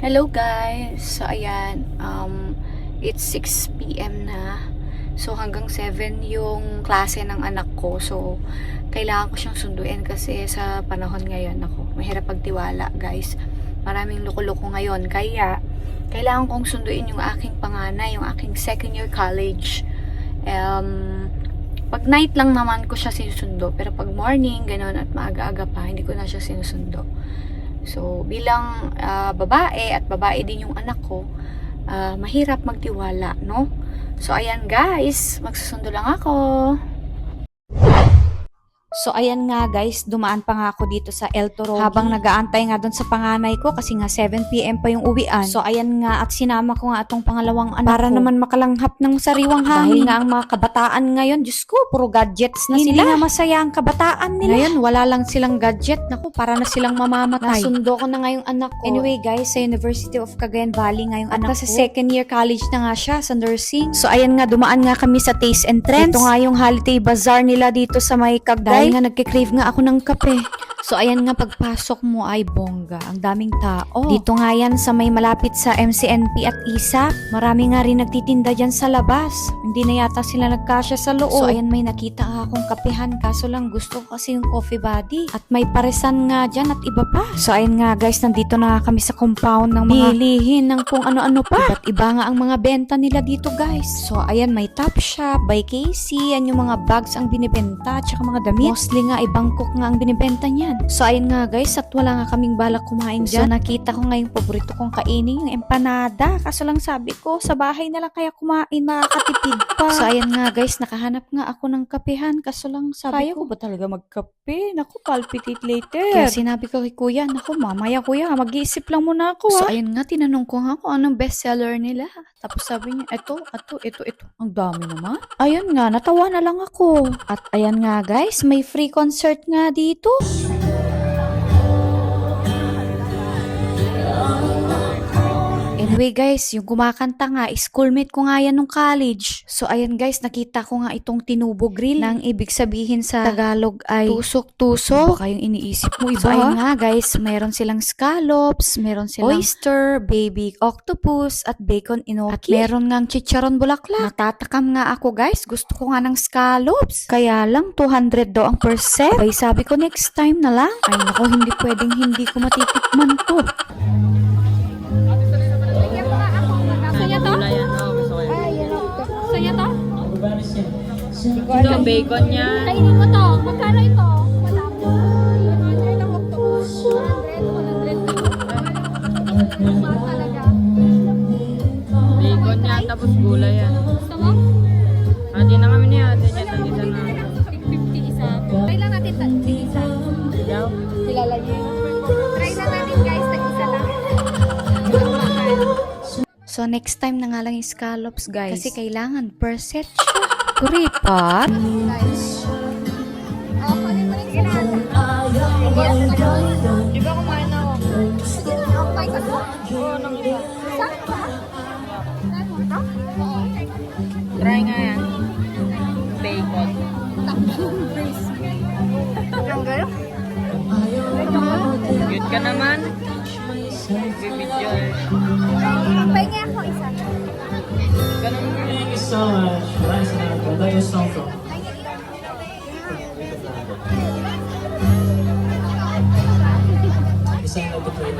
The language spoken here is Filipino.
Hello guys! So ayan, um, it's 6pm na. So hanggang 7 yung klase ng anak ko. So kailangan ko siyang sunduin kasi sa panahon ngayon ako, mahirap pagtiwala guys. Maraming loko-loko ngayon. Kaya kailangan kong sunduin yung aking panganay, yung aking second year college. Um, pag night lang naman ko siya sinusundo. Pero pag morning, ganun, at maaga-aga pa, hindi ko na siya sinusundo. So, bilang ah, babae at babae din yung anak ko, ah, mahirap magtiwala, no? So, ayan guys, magsusundo lang ako. So, ayan nga guys, dumaan pa nga ako dito sa El Toro. Habang nagaantay nga doon sa panganay ko kasi nga 7pm pa yung uwian. So, ayan nga at sinama ko nga atong pangalawang anak Para ko. naman makalanghap ng sariwang hangin. Dahil nga ang mga kabataan ngayon, Diyos ko, puro gadgets na Hindi sila. nga masaya ang kabataan nila. Ngayon, wala lang silang gadget. Naku, para na silang mamamatay. Nasundo ko na nga yung anak ko. Anyway guys, sa University of Cagayan Valley nga yung anak ko. Sa second year college na nga siya sa nursing. So ayan nga, dumaan nga kami sa taste entrance. Ito nga yung holiday bazaar nila dito sa may Cagay. Nga nagkikrave nga ako ng kape. So ayan nga, pagpasok mo ay bongga. Ang daming tao. Dito nga yan sa may malapit sa MCNP at ISA. Marami nga rin nagtitinda dyan sa labas. Hindi na yata sila nagkasya sa loob. So ayan, may nakita akong kapehan. Kaso lang gusto ko kasi yung coffee body. At may paresan nga dyan at iba pa. So ayan nga guys, nandito na kami sa compound ng mga bilihin ng kung ano-ano pa. Iba't iba nga ang mga benta nila dito guys. So ayan, may Top Shop, by Casey, yan yung mga bags ang binibenta, tsaka mga damit. Mostly nga, ibang cook nga ang binibenta niyan. So ayun nga guys, at wala nga kaming balak kumain dyan. So nakita ko nga yung paborito kong kainin, yung empanada. Kaso lang sabi ko, sa bahay na lang kaya kumain, makakatipid pa. So ayan nga guys, nakahanap nga ako ng kapehan. Kaso lang sabi Kaya ko, ko ba talaga magkape? Naku, palpitate later. kaya sinabi ko kay kuya, naku mamaya kuya, mag-iisip lang muna ako So ah." ayun nga, tinanong ko nga kung anong bestseller nila. Tapos sabi niya, eto, eto, eto, eto. Ang dami naman. Ayun nga, natawa na lang ako. At ayan nga guys, may free concert nga dito. Anyway guys, yung kumakanta nga, schoolmate ko nga yan nung college. So ayan guys, nakita ko nga itong tinubo grill. Nang ibig sabihin sa Tagalog ay tusok-tusok. Baka yung iniisip mo iba. So nga guys, meron silang scallops, meron silang oyster, baby octopus, at bacon inoki. At meron ngang chicharon bulaklak. Natatakam nga ako guys, gusto ko nga ng scallops. Kaya lang, 200 daw ang per set. Ay sabi ko next time na lang. Ay nako, hindi pwedeng hindi ko matitikman to. Ito, bacon niya. Kainin mo to. Magkano ito? Malabo. 100 ang octopus. 100, 100. Mahal talaga. Bacon niya, tapos gulay yan. Gusto mo? Ate na kami ni ate niya, tag-isa na. 50 isa. Try lang natin ta- isa. Ikaw? Kilala niyo yun. Try lang natin guys, tag-isa lang. Ang. So, next time na nga lang yung scallops, guys. Kasi kailangan per set siya. Kuripat. Oh. Di ba kumain na ako? Okay ka? Oo, nang. Saan ba? Try nga yan. Bacon. Tanggal? Cute ka naman. Bibidyo eh. Pahingi ako isa. Ganun mo. So much. Nice to Where are you from? Pahingi Isang nagtutuloy